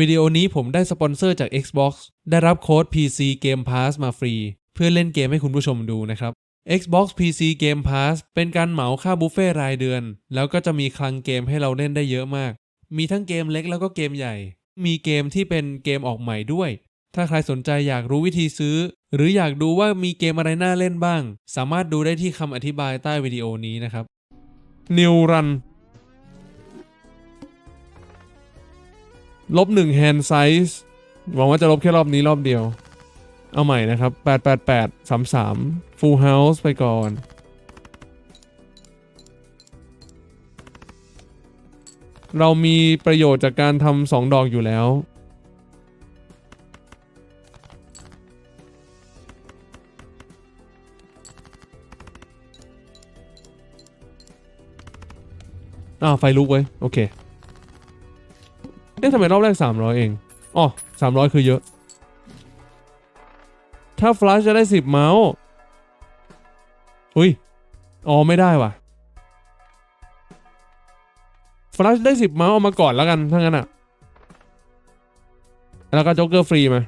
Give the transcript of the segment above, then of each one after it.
วิดีโอนี้ผมได้สปอนเซอร์จาก Xbox ได้รับโค้ด PC Game Pass มาฟรี เพื่อเล่นเกมให้คุณผู้ชมดูนะครับ Xbox PC Game Pass เป็นการเหมาค่าบุฟเฟ่รายเดือน แล้วก็จะมีคลังเกมให้เราเล่นได้เยอะมาก มีทั้งเกมเล็กแล้วก็เกมใหญ่ มีเกมที่เป็นเกมออกใหม่ด้วย ถ้าใครสนใจอยากรู้วิธีซื้อ หรืออยากดูว่ามีเกมอะไรน่าเล่นบ้าง สามารถดูได้ที่คำอธิบายใต้วิดีโอนี้นะครับ New Run ลบหนึ่ง hand size หวังว่าจะลบแค่รอบนี้รอบเดียว เอาใหม่นะครับ 888 33 full house ไปก่อน เรามีประโยชน์จากการทำสองดอกอยู่แล้ว อ้าว ไฟลุกไว้ย โอเคะทำไมรอบแรก 300 เอง อ๋อ 300 คือเยอะ ถ้าฟลัชจะได้ 10 เมาส์ อุ้ย อ๋อ ไม่ได้ว่ะ ฟลัชได้ 10 เมาส์เอามาก่อนแล้วกันถ้างั้นอะแล้วก็จ็อกเกอร์ฟรีมา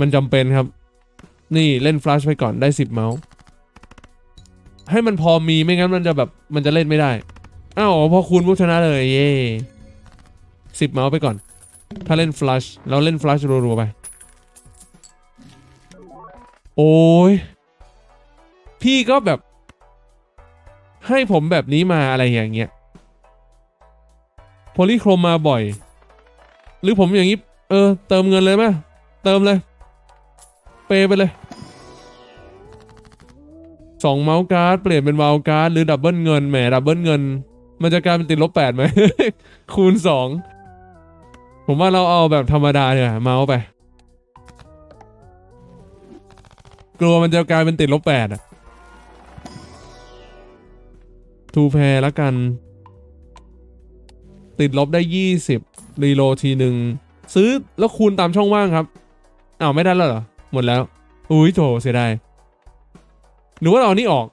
มันจำเป็นครับ นี่เล่นฟลัชไปก่อนได้ 10 เมาส์ ให้มันพอมีไม่งั้นมันจะแบบมันจะเล่นไม่ได้ อ้าวอ๋อพอคูณปุ๊บชนะเลยเย่สิบเมาส์ไปก่อน ถ้าเล่นฟลัชเราเล่นฟลัชรัวๆไป โอ้ย พี่ก็แบบ ให้ผมแบบนี้มาอะไรอย่างเงี้ยโพลีโครมมาบ่อย หรือผมอย่างนี้ เออ เติมเงินเลยไหมเติมเลย เปย์ไปเลยสองเมาส์การ์ดเปลี่ยนเป็นวาลการ์ดหรือดับเบิลเงินแหมดับเบิลเงิน มันจะกลายเป็นติดลบแปดไหม คูณสองผมว่าเราเอาแบบธรรมดาเนี่ยเมาส์ไป กลัวมันจะกลายเป็นติดลบแปดอะทูแพรละกัน ติดลบได้ยี่สิบรีโลทีหนึ่งซื้อแล้วคูณตามช่องว่างครับอ้าวไม่ได้แล้วเหรอ หมดแล้ว อุ้ยโถเสียดายหรือว่าเราเอานี่ออก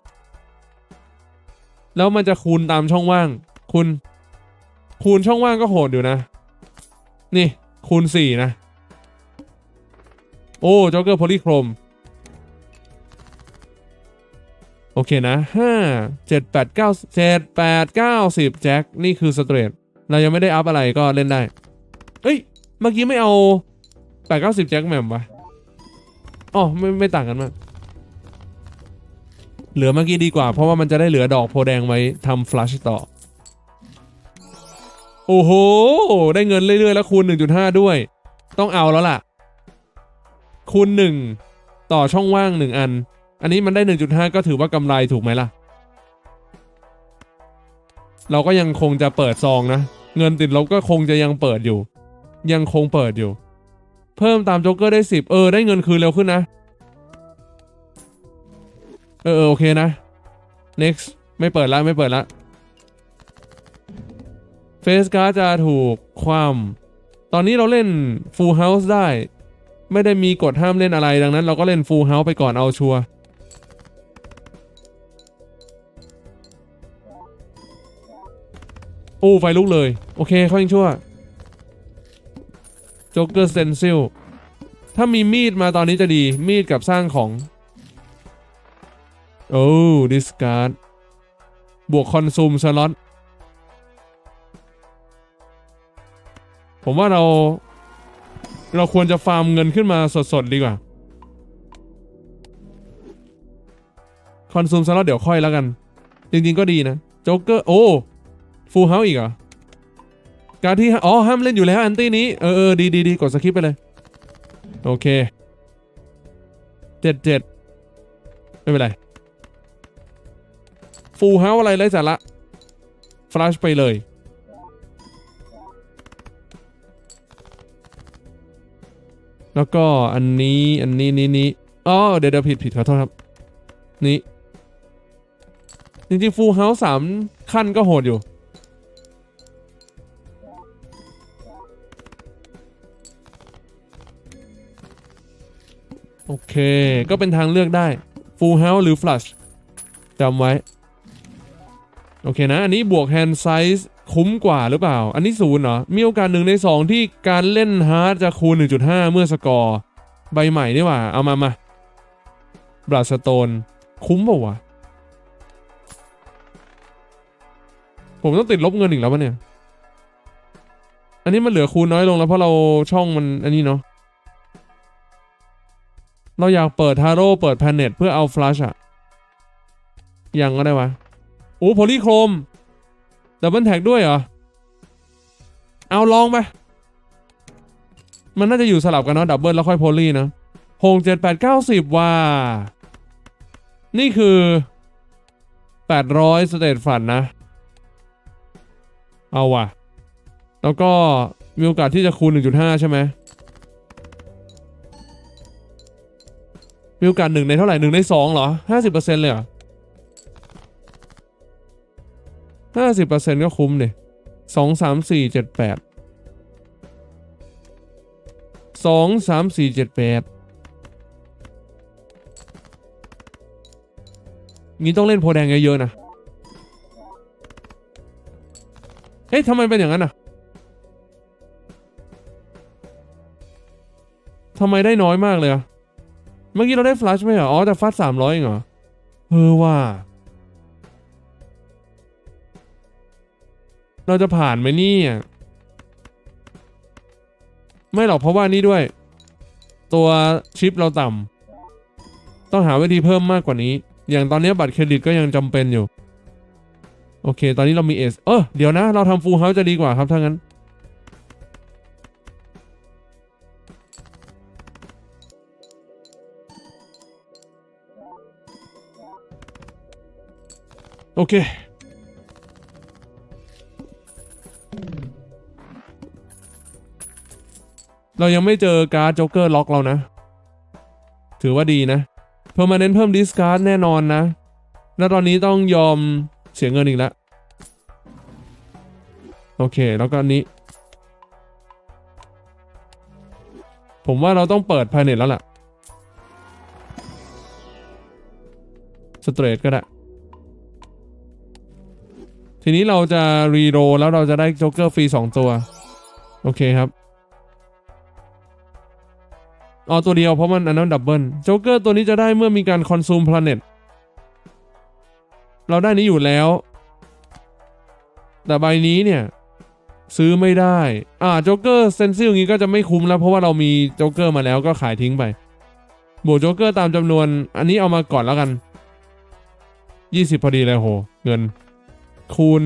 แล้วมันจะคูณตามช่องว่าง คูณคูณช่องว่างก็โหดอยู่นะ นี่ คูณสี่นะ โอ้จ็อกเกอร์โพลีโครม โอเคนะห้าเจ็ดแปดเก้าเจ็ดแปดเก้าสิบแจ็ค นี่คือสเตรทเรายังไม่ได้อัพอะไรก็เล่นได้ เอ้ย เมื่อกี้ไม่เอาแปดเก้าสิบแจ็คแหม่มปะอ๋อไม่ไม่ต่างกันมาก เหลือเมื่อกี้ดีกว่า เพราะว่ามันจะได้เหลือดอกโพแดงไว้ทำฟลัชต่อ โอ้โห ได้เงินเรื่อยๆ แล้วคูณ 1.5 ด้วย ต้องเอาแล้วล่ะ คูณ 1 ต่อช่องว่าง 1 อัน อันนี้มันได้ 1.5 ก็ถือว่ากำไรถูกไหมล่ะ เราก็ยังคงจะเปิดซองนะ เงินติดลบก็คงจะยังเปิดอยู่ ยังคงเปิดอยู่ เพิ่มตามโจ๊กเกอร์ได้ 10 เออ ได้เงินคืนเร็วขึ้นนะ เออโอเคนะ next ไม่เปิดละไม่เปิดละเฟสการ์ดจะถูกความ ตอนนี้เราเล่น full house ได้ ไม่ได้มีกฎห้ามเล่นอะไรดังนั้น เราก็เล่น full house ไปก่อนเอาชัวร์โอ้ไฟลุกเลย โอเคเขายังชั่วโจ๊กเกอร์เซนซิลถ้ามีมีดมาตอนนี้จะดีมีดกับสร้างของ โอ้ดิสการ์ดบวกคอนซูมสล็อตผมว่าเราเราควรจะฟาร์มเงินขึ้นมาสดๆ ดีกว่า คอนซูมสล็อตเดี๋ยวค่อยแล้วกัน จริงๆก็ดีนะ โจ๊กเกอร์ โอ้ ฟูลเฮาส์อีกเหรอ การที่ อ๋อ ห้ามเล่นอยู่แล้วอันตี้นี้ เออเออดีดีดีกดสคิปไปเลย โอเคเจ็ดเจ็ดไม่เป็นไร ฟูลเฮาอะไรไร้สาระฟลัชไปเลย แล้วก็อันนี้อันนี้นี้นี้อ๋อเดี๋ยวเดี๋ยวผิดผิดขอโทษครับ นี่ จริงๆฟูลเฮาสามขั้นก็โหดอยู่โอเค ก็เป็นทางเลือกได้ full house หรือ flush จำไว้ โอเคนะ อันนี้บวก hand size คุ้มกว่าหรือเปล่า อันนี้ศูนย์เหรอ มีโอกาสหนึ่งในสองที่การเล่นฮาร์ดจะคูณ 1.5 เมื่อสกอร์ ใบใหม่นี่หว่า เอามามาบลัสโตน คุ้มเปล่าวะ ผมต้องติดลบเงินอีกแล้วปะเนี่ย อันนี้มันเหลือคูณน้อยลงแล้วเพราะเราช่องมันอันนี้เนาะ เราอยากเปิดทาโร่เปิดแพนเน็ตเพื่อเอาฟลัชอะยังก็ได้วะ โอ้โพลีโครมดับเบิลแท็กด้วยเหรอ เอาลองไป มันน่าจะอยู่สลับกันเนาะดับเบิลแล้วค่อยโพลีนะหกเจ็ดแปดเก้าสิบว่า นี่คือแปดร้อยสเตตฝันนะ เอาว่ะ แล้วก็มีโอกาสที่จะคูณ 1.5 ใช่ไหมมีโอกาสหนึ่งในเท่าไหร่หนึ่งในสองเหรอห้าสิบเปอร์เซ็นต์เลยเหรอ ห้าสิบเปอร์เซ็นต์ก็คุ้มเลยสองสามสี่เจ็ดแปดสองสามสี่เจ็ดแปดงี้ต้องเล่นโพแดงเยอะๆนะ เฮ้ยทำไมเป็นอย่างนั้นอะทำไมได้น้อยมากเลยอะเมื่อกี้เราได้ฟลัชไหมเหรอ อ๋อ แต่ฟัดสามร้อยเองเหรอ เออว่า เราจะผ่านไหมนี่ไม่หรอกเพราะว่านี่ด้วย ตัวชิปเราต่ำต้องหาวิธีเพิ่มมากกว่านี้ อย่างตอนนี้บัตรเครดิตก็ยังจำเป็นอยู่ โอเค ตอนนี้เรามีเอสเออเดี๋ยวนะ เราทำฟูลเฮาส์จะดีกว่าครับถ้างั้น โอเค เรายังไม่เจอการ์ดโจ๊กเกอร์ล็อกเรานะ ถือว่าดีนะเพิ่มมาเน้นเพิ่มดิสการ์ดแน่นอนนะ แล้วตอนนี้ต้องยอมเสียเงินอีกแล้ว โอเค แล้วก็อันนี้ ผมว่าเราต้องเปิดภายในแล้วล่ะ สเตรทก็ได้ ทีนี้เราจะรีโรแล้วเราจะได้โจ๊กเกอร์ฟรีสองตัว โอเคครับ เอาตัวเดียวเพราะมันอันนั้นดับเบิลโจ๊กเกอร์ตัวนี้จะได้เมื่อมีการคอนซูมพลาเน็ตเราได้นี้อยู่แล้ว แต่ใบนี้เนี่ย ซื้อไม่ได้ อ่าโจ๊กเกอร์เซนซิลอย่างนี้ก็จะไม่คุ้มแล้วเพราะว่าเรามีโจ๊กเกอร์มาแล้วก็ขายทิ้งไปบวกโจ๊กเกอร์ตามจำนวน อันนี้เอามาก่อนแล้วกัน 20 พอดีเลยโห เงิน คูณ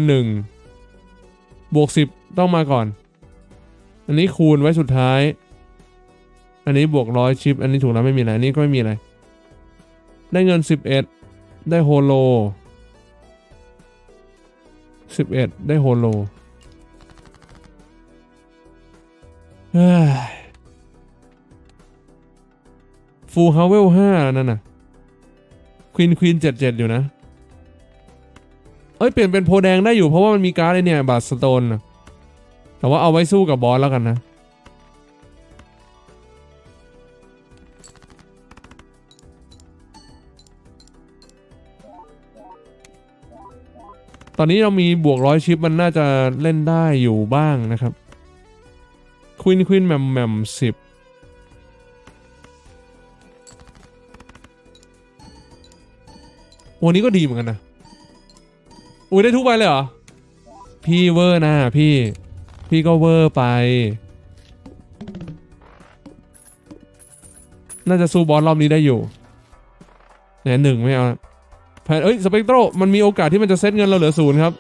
1 บวก 10 ต้องมาก่อน อันนี้คูณไว้สุดท้าย อันนี้บวกร้อยชิป อันนี้ถูกแล้วไม่มีอะไรนนี้ก็ไม่มีอะไร ได้เงิน 11 ได้โฮโล 11 ได้โฮโลฟูลเฮาเวลห้านั่นน่ะควีนควีนเจ็ดเจ็ดอยู่นะ เอ้ย เปลี่ยนเป็นโพแดงได้อยู่เพราะว่ามันมีการ์ดไอเนี่ย บาสโตนนะแต่ว่าเอาไว้สู้กับบอสแล้วกันนะ อนนี้เรามีบวกร้อยชิปมันน่าจะเล่นได้อยู่บ้างนะครับควินควินแมมแมมสิบวันนี้ก็ดีเหมือนกันนะ อุ้ยได้ทุกใบเลยเหรอ พี่เวอร์นะพี่ พี่ก็เวอร์ไป น่าจะสู้บอสรอบนี้ได้อยู่ แหนหนึ่งไม่เอา แผนเอ้ยสเปกโตรมันมีโอกาสที่มันจะเซตเงินเราเหลือศูนย์ครับ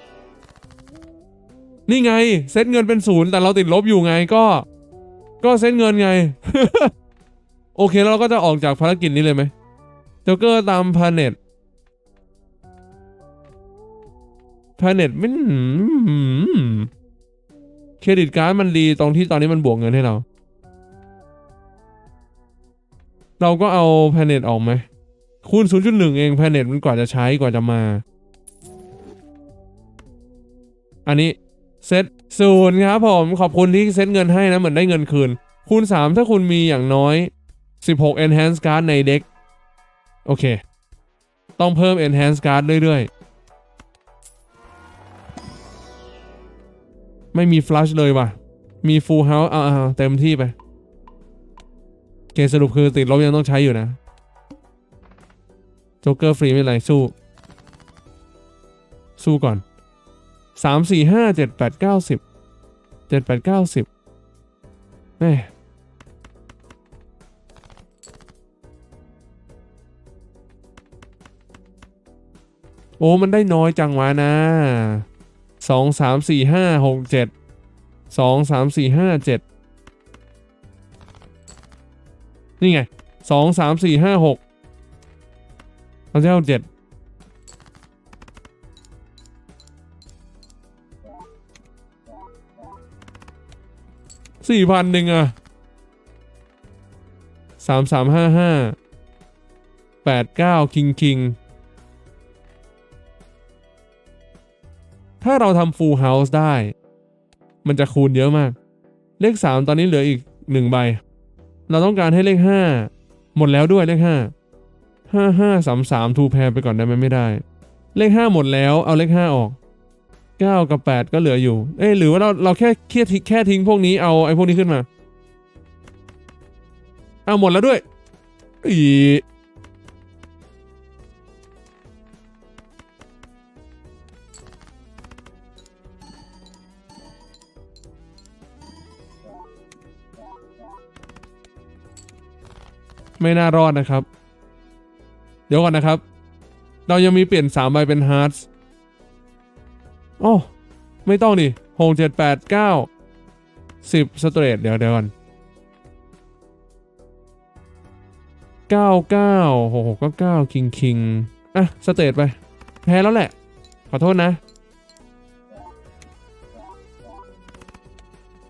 นี่ไงเซตเงินเป็นศูนย์แต่เราติดลบอยู่ไงก็ ก็เซตเงินไง โอเคแล้วเราก็จะออกจากภารกิจนี้เลยไหมโจ๊กเกอร์ตามพาเน็ตพาเน็ตไม่เครดิตการ์ดมันดีตรงที่ตอนนี้มันบวกเงินให้เรา เราก็เอาแพเน็ตออกไหม คูณ 0.1 เองแพเน็ตมันกว่าจะใช้กว่าจะมา อันนี้เซตศูนย์ครับผมขอบคุณที่เซตเงินให้นะเหมือนได้เงินคืน คูณ 3 ถ้าคุณมีอย่างน้อย 16 enhance card ในเด็กโอเค ต้องเพิ่ม enhance card เรื่อยๆ ไม่มีฟลัชเลยว่ะ มีฟูลเฮาส์เอาเต็มที่ไป โอเคสรุปคือติดลบยังต้องใช้อยู่นะ โจ๊กเกอร์ฟรีไม่เป็นไรสู้ สู้ก่อนสามสี่ห้าเจ็ดแปดเก้าสิบเจ็ดแปดเก้าสิบแม่โอ้ มันได้น้อยจังวะนะสองสามสี่ห้าหกเจ็ดสองสามสี่ห้าเจ็ดนี่ไงสองสามสี่ห้าหก เราจะเอาเจ็ดสี่พันหนึ่งอะสามสามห้าห้าแปดเก้าคิงคิงถ้าเราทำ full house ได้ มันจะคูณเยอะมาก เลข 3 ตอนนี้เหลืออีก 1 ใบ เราต้องการให้เลข 5 หมดแล้วด้วยเลข 5 5 5 3 3ทูแพรไปก่อนได้ไหมไม่ได้ เลข5หมดแล้วเอาเลข5ออก9กับ8ก็เหลืออยู่ เอ้หรือว่าเราเราแค่แค่ทิ้งแค่ทิ้งพวกนี้เอาไอ้พวกนี้ขึ้นมา เอาหมดแล้วด้วยอีไม่น่ารอดนะครับ เดี๋ยวก่อนนะครับ เรายังมีเปลี่ยน3ใบเป็นฮาร์ดโอ้ไม่ต้องดิหกเจ็ดแปดเก้าสิบสเตรทเดี๋ยวเดี๋ยวก่อนเก้าเก้าหกหกก็เก้าคิงคิงอะสเตทไป แพ้แล้วแหละ ขอโทษนะ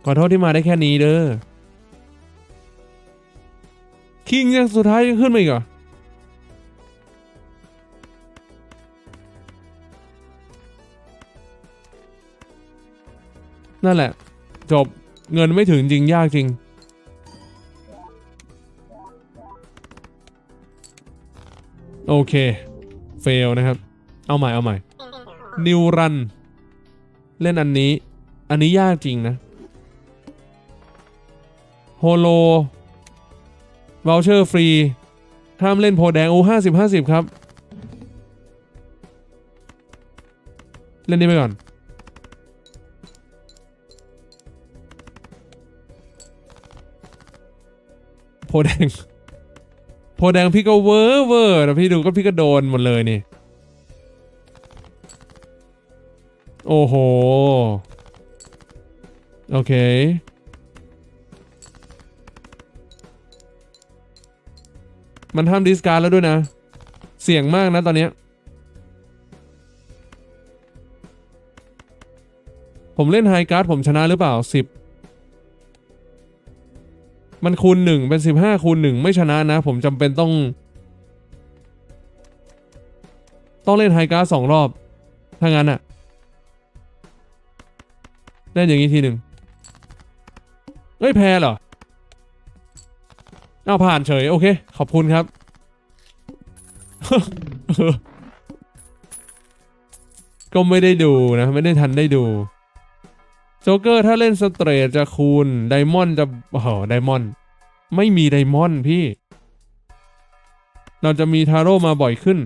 ขอโทษที่มาได้แค่นี้เด้อคิงยังสุดท้ายยังขึ้นมาอีกเหรอ นั่นแหละ จบเงินไม่ถึงจริงยากจริง โอเค เฟลนะครับ เอาใหม่เอาใหม่ นิวรัน เล่นอันนี้ อันนี้ยากจริงนะโฮโลวอลเชอร์ฟรี ห้ามเล่นโพแดงโอ้ห้าสิบห้าสิบครับ เล่นนี้ไปก่อน พแดง โพแดงพี่ก็เวอร์เวอร์แต่พี่ดูก็พี่ก็โดนหมดเลยนี่ โอ้โห โอเค มันห้ามดิสการดแล้วด้วยนะ เสี่ยงมากนะตอนนี้ผมเล่นไฮการ์ดผมชนะหรือเปล่าสิบ มันคูณหนึ่งเป็นสิบห้าคูณหนึ่งไม่ชนะนะ ผมจำเป็นต้อง ต้องเล่นไฮการ์สองรอบ ถ้างั้นอะเล่นอย่างนี้ทีหนึ่งเอ้ยแพ้เหรอเอาผ่านเฉย โอเค ขอบคุณครับก็ไม่ได้ดูนะ ไม่ได้ทันได้ดู โจ๊กเกอร์ถ้าเล่นสเตรทจะคูณ ไดมอนจะโอ้โหไดมอนไม่มีไดมอนพี่ เราจะมีทาโร่มาบ่อยขึ้น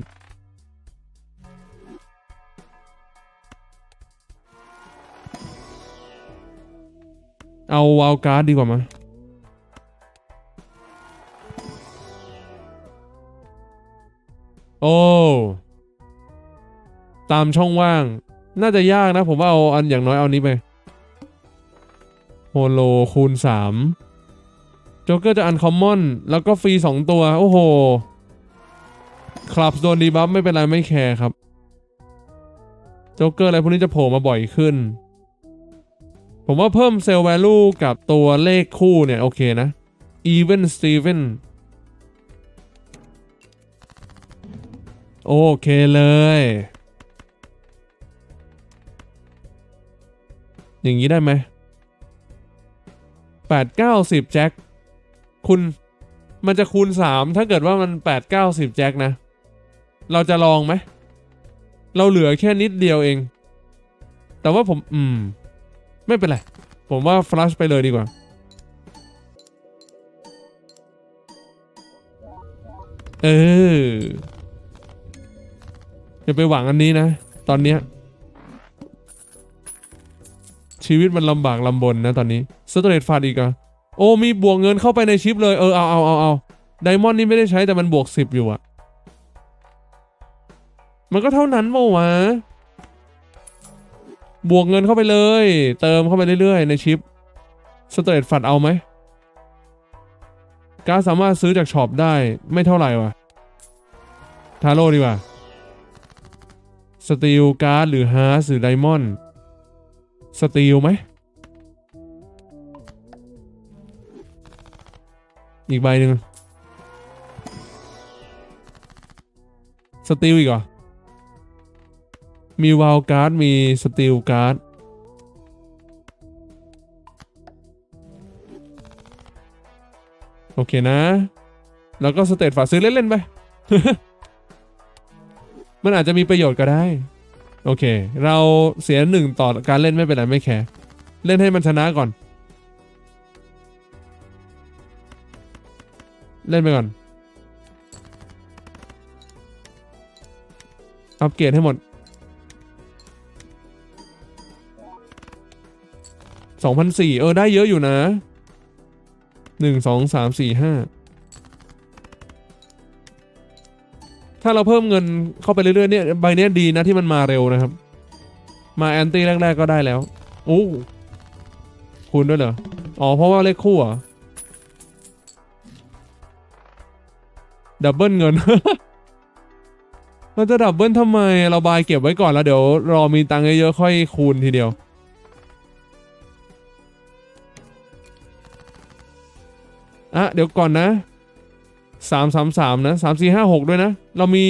เอาวาลการ์ดดีกว่ามั้ยโอ้ ตามช่องว่าง น่าจะยากนะ ผมว่าเอาอันอย่างน้อยเอานี้ไป โฮโลคูณ3โจ๊กเกอร์จะอันคอมมอน แล้วก็ฟรี 2 ตัว โอ้โห คลับโดนดีบัฟไม่เป็นไร ไม่แคร์ครับ โจ๊กเกอร์อะไรพวกนี้จะโผล่มาบ่อยขึ้น ผมว่าเพิ่มเซลล์แวลูกับตัวเลขคู่เนี่ย โอเคนะ Even Steven โอเคเลย อย่างนี้ได้ไหม แปดเก้าสิบแจ็คคุณมันจะคูณสามถ้าเกิดว่ามันแปดเก้าสิบแจ็คนะ เราจะลองไหม เราเหลือแค่นิดเดียวเอง แต่ว่าผม อืม ไม่เป็นไร ผมว่าฟลัชไปเลยดีกว่า เออ อย่าไปหวังอันนี้นะ ตอนเนี้ยชีวิตมันลำบากลำบนนะตอนนี้ สเตรทฟาดอีกอะโอ้มีบวกเงินเข้าไปในชิปเลยเออเอาเอาเอาเอาไดมอนด์นี่ไม่ได้ใช้แต่มันบวกสิบอยู่อะมันก็เท่านั้นเปล่าวะ บวกเงินเข้าไปเลย เติมเข้าไปเรื่อยๆ ในชิปสเตรทฟัดเอาไหมการสามารถซื้อจากช็อปได้ไม่เท่าไหร่วะทาโร่ดีกว่าสตีลการ์ดหรือฮาร์สหรือไดมอนด์สตีลไหม อีกใบหนึ่งสตีลอีกเหรอ มีวาลการ์ด มีสตีลการ์ด โอเคนะ แล้วก็สเตตฝากซื้อเล่น ๆ ไป มันอาจจะมีประโยชน์ก็ได้ โอเค เราเสียหนึ่งต่อการเล่นไม่เป็นไรไม่แคร์ เล่นให้มันชนะก่อน เล่นไปก่อน อัปเกรดให้หมดสองพันสี่เออ ได้เยอะอยู่นะหนึ่งสองสามสี่ห้าถ้าเราเพิ่มเงินเข้าไปเรื่อยๆเนี่ยใบเนี้ยดีนะที่มันมาเร็วนะครับ มาแอนตี้แรก ๆ ก็ได้แล้ว โอ้ คูณด้วยเหรอ อ๋อ เพราะว่าเลขคู่เห ดับเบิลเงิน เราจะดับเบิลทำไมเราบายเก็บไว้ก่อนแล้วเดี๋ยวรอมีตังค์เยอะๆค่อยคูณทีเดียว อะ เดี๋ยวก่อนนะสามสามสามนะสามสี่ห้าหกด้วยนะ เรามี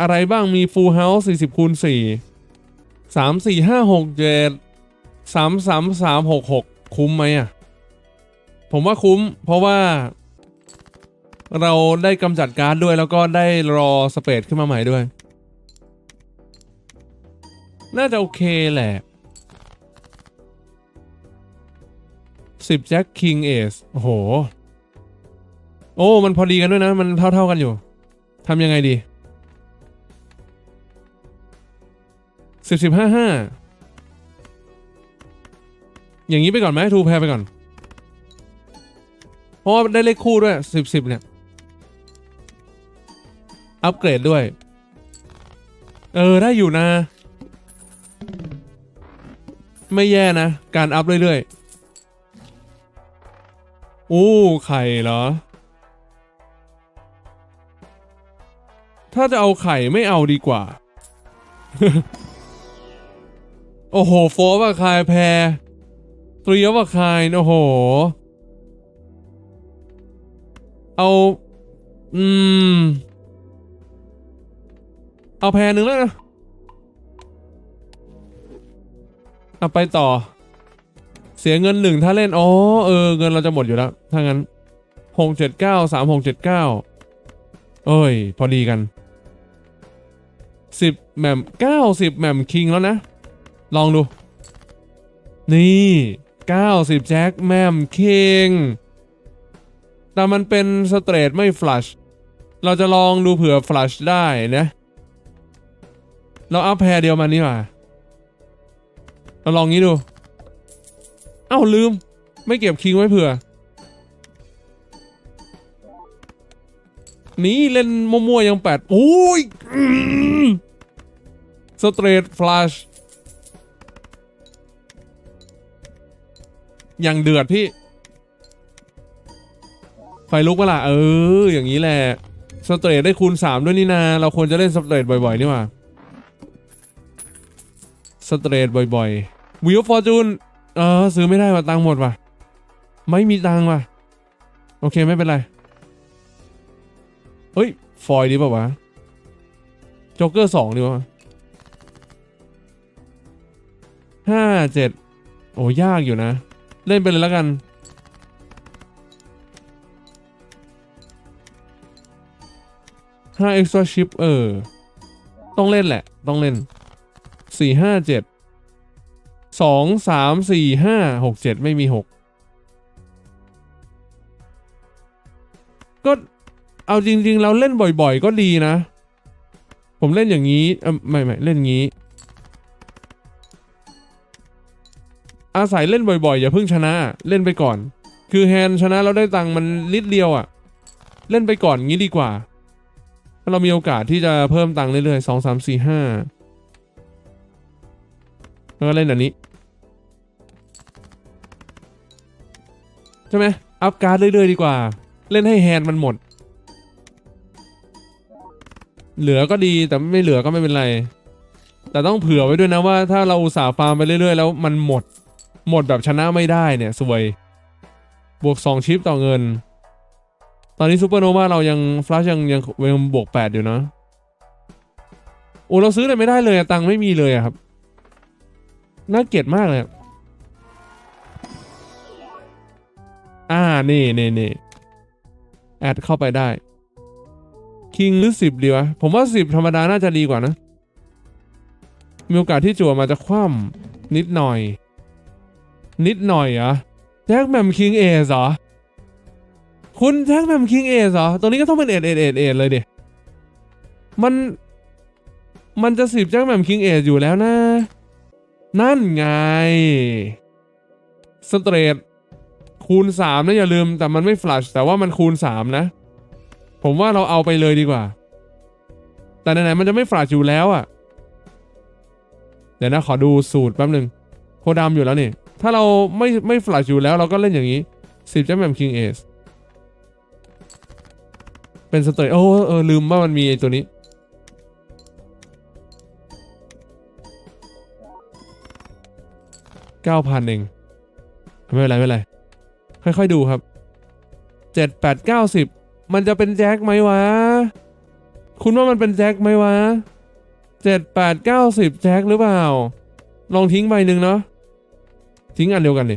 อะไรบ้างมี full house สี่สิบคูณสี่สามสี่ห้าหกเจ็ดสามสามสามหกหกคุ้มไหมอะ ผมว่าคุ้มเพราะว่า เราได้กำจัดการ์ดด้วยแล้วก็ได้รอสเปดขึ้นมาใหม่ด้วย น่าจะโอเคแหละสิบแจ็คคิงเอสโอ้โห โอ้ มันพอดีกันด้วยนะ มันเท่า ๆกันอยู่ทำยังไงดีสิบสิบห้าห้าอย่างนี้ไปก่อนไหมทูแพรไปก่อน เพราะว่าได้เลขคู่ด้วยสิบสิบเนี่ย อัปเกรดด้วย เออ ได้อยู่นะ ไม่แย่นะ การอัพเรื่อยๆอู้ไข่เหรอ ถ้าจะเอาไข่ไม่เอาดีกว่า โอ้โห โฟร์ว่าคายแพรตรีว่าคาย โอ้โห เอา อืม เอาแพรหนึ่งแล้วนะเอาไปต่อ เสียเงินหนึ่งถ้าเล่น อ๋อ เออ เงินเราจะหมดอยู่แล้ว ถ้างั้นหกเจ็ดเก้าสามหกเจ็ดเก้าเอ้ย พอดีกันสิบแหม่มเก้าสิบแหม่มคิงแล้วนะ ลองดู นี่เก้าสิบแจ็คแหม่มคิงแต่มันเป็นสเตรทไม่ฟลัชเราจะลองดูเผื่อฟลัชได้นะ เราเอัพแพรเดียวมันนี่หว่าเราลองงี้ดู เอ้าลืม ไม่เก็บคิงไว้เผื่อ นี่เล่นมั่วๆยังแปดโอ้ยสเตรทฟลัชยังเดือดพี่ ไฟลุกเปะล่ะ เออ อย่างนี้แหละ สเตรทได้คูณ 3 ด้วยนี่นา เราควรจะเล่นสเตรทบ่อย ๆ นี่หว่า สเตรทบ่อยๆวิวฟอร์จูนเออซื้อไม่ได้ว่ะตังหมดว่ะ ไม่มีตังว่ะ โอเคไม่เป็นไร เฮ้ย ฟอยดีป่าวะโจ๊กเกอร์สองดีป่ะห้าเจ็ดโอ้ยากอยู่นะ เล่นไปเลยแล้วกัน ห้า extra chip เออ ต้องเล่นแหละ ต้องเล่น สี่ห้าเจ็ดสองสามสี่ห้าหกเจ็ดไม่มีหกก็เอาจริง ๆ เราเล่นบ่อย ๆ ก็ดีนะ ผมเล่นอย่างนี้ออไม่ไม่เล่นงี้ อาศัยเล่นบ่อยๆ อย่าเพิ่งชนะเล่นไปก่อน คือแฮนชนะเราได้ตังค์มันนิดเดียวอะ่ะ เล่นไปก่อนงี้ดีกว่า เรามีโอกาสที่จะเพิ่มตังค์เรื่อยๆสองสามสี่ห้า แล้วก็เล่นอันนี้ ใช่ไหมอัพการ์ดเรื่อยๆดีกว่า เล่นให้แฮนด์มันหมด เหลือก็ดีแต่ไม่เหลือก็ไม่เป็นไร แต่ต้องเผื่อไว้ด้วยนะว่า ถ้าเราสาฟาร์มไปเรื่อยๆ แล้วมันหมด หมดแบบชนะไม่ได้เนี่ยสวย บวก 2 ชิปต่อเงิน ตอนนี้ซูเปอร์โนวาเรายังฟลัชยังยังยังบวก 8 อยู่นะโอ้เราซื้ออะไรไม่ได้เลยตังค์ไม่มีเลยครับ น่าเกลียดมากเลยอ่า นี่นี่นี่แอดเข้าไปได้ คิงหรือสิบดีวะ ผมว่าสิบธรรมดาน่าจะดีกว่านะ มีโอกาสที่จั่วมาจะคว่ำนิดหน่อย นิดหน่อยอะแจ็คแมมคิงเอสเหรอ คุณแจ็คแมมคิงเอสเหรอตัวนี้ก็ต้องเป็นเอเอเอเอเลยเดิมัน มันจะสิบแจ็คแมมคิงเอสอยู่แล้วนะ นั่นไง สเตรทคูณสามนะอย่าลืมแต่มันไม่ฟลัชแต่ว่ามันคูณสามนะ ผมว่าเราเอาไปเลยดีกว่า แต่ไหนๆมันจะไม่ฟลัชอยู่แล้วอะ่ะ เดี๋ยวนะขอดูสูตรแป๊บหนึ่งโคดำอยู่แล้วนี่ ถ้าเราไม่ไม่ฟลัชอยู่แล้วเราก็เล่นอย่างนี้สิบจ็คแมมคิงเอสเป็นสเตรทโอ้เออลืมว่ามันมีไอ้ตัวนี้ เก้าพันเอง ไม่เป็นไรไม่เป็นไร ค่อยๆดูครับเจ็ดแปดเก้าสิบมันจะเป็นแจ็คไหมวะ คุณว่ามันเป็นแจ็คไหมวะเจ็ดแปดเก้าสิบแจ็คหรือเปล่า ลองทิ้งใบหนึ่งเนาะทิ้งอันเดียวกันดิ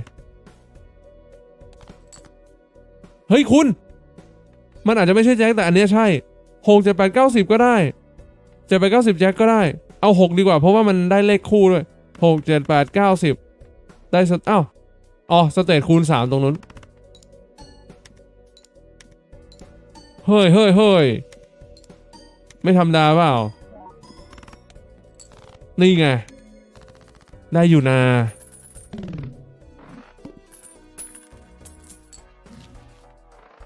เฮ้ยคุณ มันอาจจะไม่ใช่แจ็คแต่อันเนี้ยใช่หกเจ็ดแปดเก้าสิบก็ได้เจ็ดแปดเก้าสิบแจ็คก็ได้ เอาหกดีกว่าเพราะว่ามันได้เลขคู่ด้วยหกเจ็ดแปดเก้าสิบ ได้สอ้าวอ๋อสเตทคูณสามตรงนู้น เฮ้ยเฮ้ยเฮ้ยไม่ธรรมดาเปล่า นี่ไง ได้อยู่นา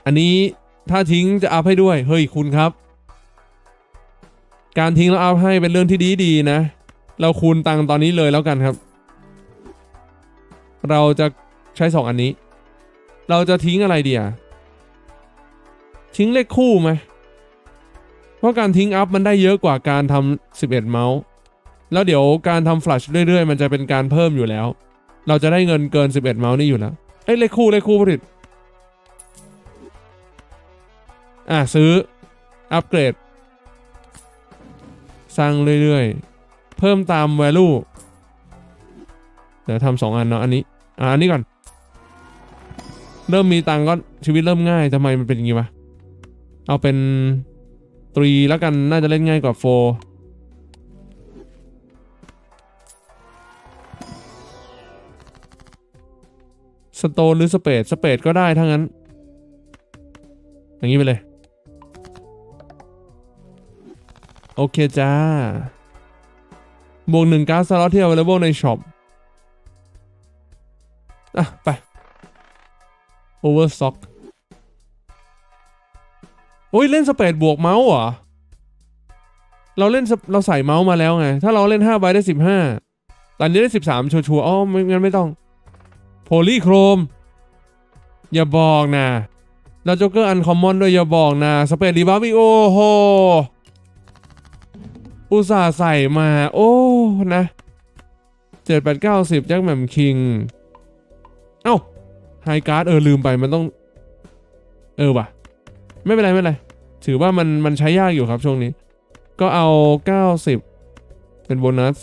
อันนี้ถ้าทิ้งจะอัพให้ด้วย เฮ้ยคุณครับ การทิ้งแล้วอัพให้เป็นเรื่องที่ดีดีนะ เราคูณตังค์ตอนนี้เลยแล้วกันครับ เราจะใช้สองอันนี้ เราจะทิ้งอะไรดีอะทิ้งเลขคู่ไหมเพราะการทิ้งอัพมันได้เยอะกว่าการทำ11 เมาส์ แล้วเดี๋ยวการทำฟลัชเรื่อยๆ มันจะเป็นการเพิ่มอยู่แล้ว เราจะได้เงินเกิน 11 เมาส์นี่อยู่แล้วเอ้ยเลขคู่เลขคู่ผลิตอะซื้ออัปเกรด สร้างเรื่อยๆ เพิ่มตาม value เดี๋ยวทำสองอันเนาะอันนี้ อะอันนี้ก่อน เริ่มมีตังก็ชีวิตเริ่มง่ายทำไมมันเป็นอย่างงี้วะ เอาเป็นตรีแล้วกันน่าจะเล่นง่ายกว่าโฟสโตนหรือสเปดสเปดก็ได้ทั้งนั้น อย่างนี้ไปเลย โอเคจ้าบวกหนึ่งการ์ดสล็อตที่ available ในช็อป อะ ไป overstock โอ้ย เล่นสเปดบวกเมาส์เหรอ เราเล่นเราใส่เมาส์มาแล้วไง ถ้าเราเล่น5ใบได้ 15 ตอนนี้ได้ 13 ชัวร์ๆอ๋อไม่งั้นไม่ต้อง โพลีโครม อย่าบอกนะแล้วโจ๊กเกอร์อันคอมมอนด้วยอย่าบอกนะ สเปดดีบัฟอีโอ้โห อุตส่าห์ใส่มา โอ้ นะเจ็ดแปดเก้าสิบแจ็คแมมคิง เอ้าไฮการ์ดเออลืมไปมันต้อง เออว่ะ ไม่เป็นไรไม่เป็นไร ถือว่ามันมันใช้ยากอยู่ครับช่วงนี้ ก็เอา 90 เป็นโบนัส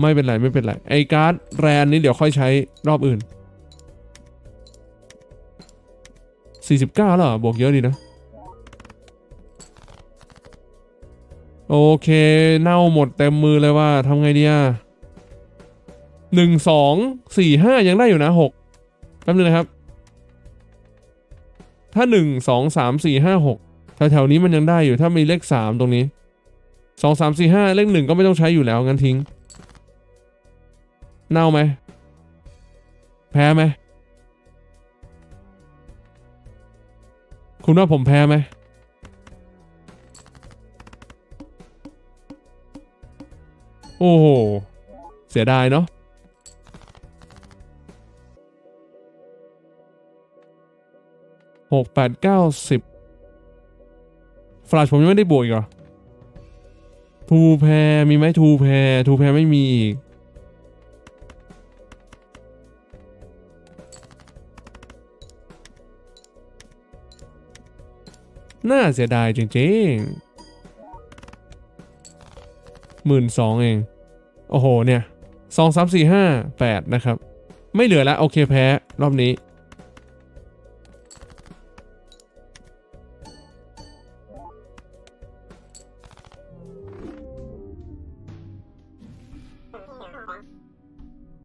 ไม่เป็นไรไม่เป็นไร ไอการ์ดแรนนี้เดี๋ยวค่อยใช้รอบอื่น 49แล้วเหรอบวกเยอะดีนะ โอเค เน่าหมดเต็มมือเลยว่าทำไงดีอะ หนึ่งสองสี่ห้ายังได้อยู่นะหกแป๊บนึงนะครับ ถ้าหนึ่งสองสามสี่ห้าหกแถวๆนี้มันยังได้อยู่ถ้ามีเลขสามตรงนี้สองสามสี่ห้าเลขหนึ่งก็ไม่ต้องใช้อยู่แล้วงั้นทิ้ง เน่าไหม แพ้ไหม คุณว่าผมแพ้ไหม โอ้โห เสียดายเนาะ หกแปดเก้าสิบฟลาชผมยังไม่ได้บวกอีกเหรอทูแพรมีไหมทูแพรทูแพรไม่มีอีกน่าเสียดายจริงๆหมื่นสองเอง โอ้โหเนี่ยสองสามสี่ห้าแปดนะครับ ไม่เหลือแล้วโอเคแพ้รอบนี้